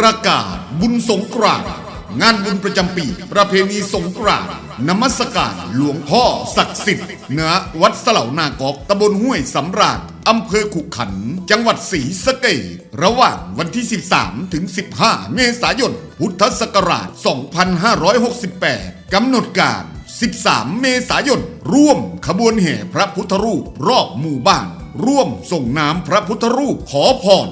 ประกาศบุญสงกรานต์งานบุญประจำปี ประเพณีสงกรานต์นมัสการหลวงพ่อศักดิ์สิทธิ์เหนือวัดเสลานากอกตำบลห้วยสำราญอำเภอขุขัน จังหวัดศรีสะเกษระหว่างวันที่ 13 ถึง 15 เมษายน พุทธศักราช 2568 กำหนดการ 13 เมษายน ร่วมขบวนแห่พระพุทธรูปรอบหมู่บ้าน ร่วมส่งน้ำพระพุทธรูปขอพร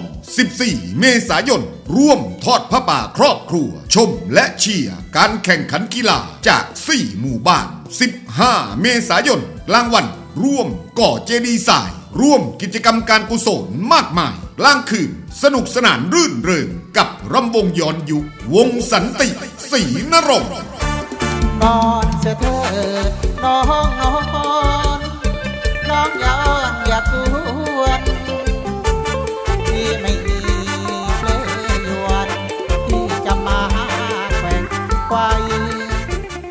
14 เมษายน ร่วมทอดพระป่าครอบครัว ชมและเชียร์การแข่งขันกีฬาจาก 4 หมู่บ้าน 15 เมษายนกลางวัน ร่วมก่อเจดีย์ทราย ร่วมกิจกรรมการกุศลมากมายกลางคืน สนุกสนานรื่นเริงกับรำวงย้อนยุควงสันติศรีนรงค์นอนเสียเถิดน้องนอนน้องยา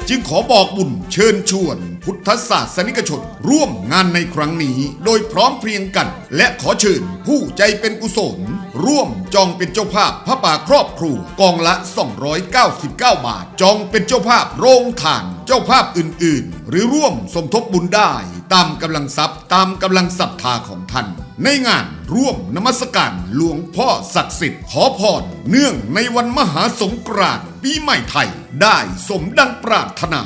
จึงขอบอกบุญเชิญชวน พุทธศาสนิกชน ร่วมงานในครั้งนี้ โดยพร้อมเพรียงกัน และขอเชิญผู้ใจเป็นกุศล ร่วมจองเป็นเจ้าภาพพระป่าครอบครัวกองละ 299 บาท จองเป็นเจ้าภาพโรงทานเจ้าภาพอื่น ๆ หรือร่วมสมทบบุญได้ ตามกำลังทรัพย์ตามกำลังศรัทธาของท่านในงานร่วมนมัสการหลวงพ่อศักดิ์สิทธิ์ขอพรเนื่องในวันมหาสงกรานต์ปีใหม่ไทย ได้สมดังปรารถนา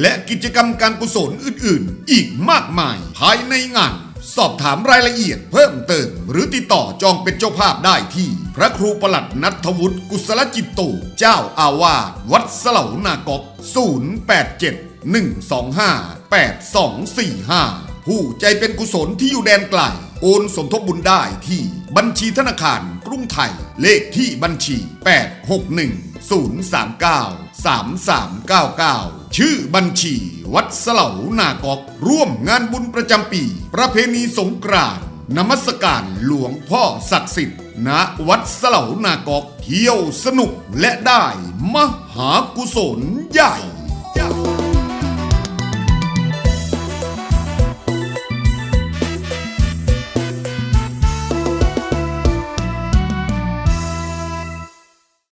และกิจกรรมการกุศลอื่น ๆ อีกมากมายภายในงาน สอบถามรายละเอียดเพิ่มเติม หรือติดต่อจองเป็นเจ้าภาพได้ที่ พระครูประหลัดนัทวุฒิกุศลจิตโต เจ้าอาวาสวัดสเหลานากอก087 125 8245 ผู้ใจเป็นกุศลที่อยู่แดนไกล โอนสมทบบุญได้ที่บัญชีธนาคารกรุงไทยเลขที่บัญชี 861 039 3399 ชื่อบัญชีวัดสเสลานากอก ร่วมงานบุญประจำปี ประเพณีสงกรานต์นมัสการหลวงพ่อศักดิ์สิทธิ์ณวัดสเสลานากอกเที่ยวสนุกและได้มหากุศลใหญ่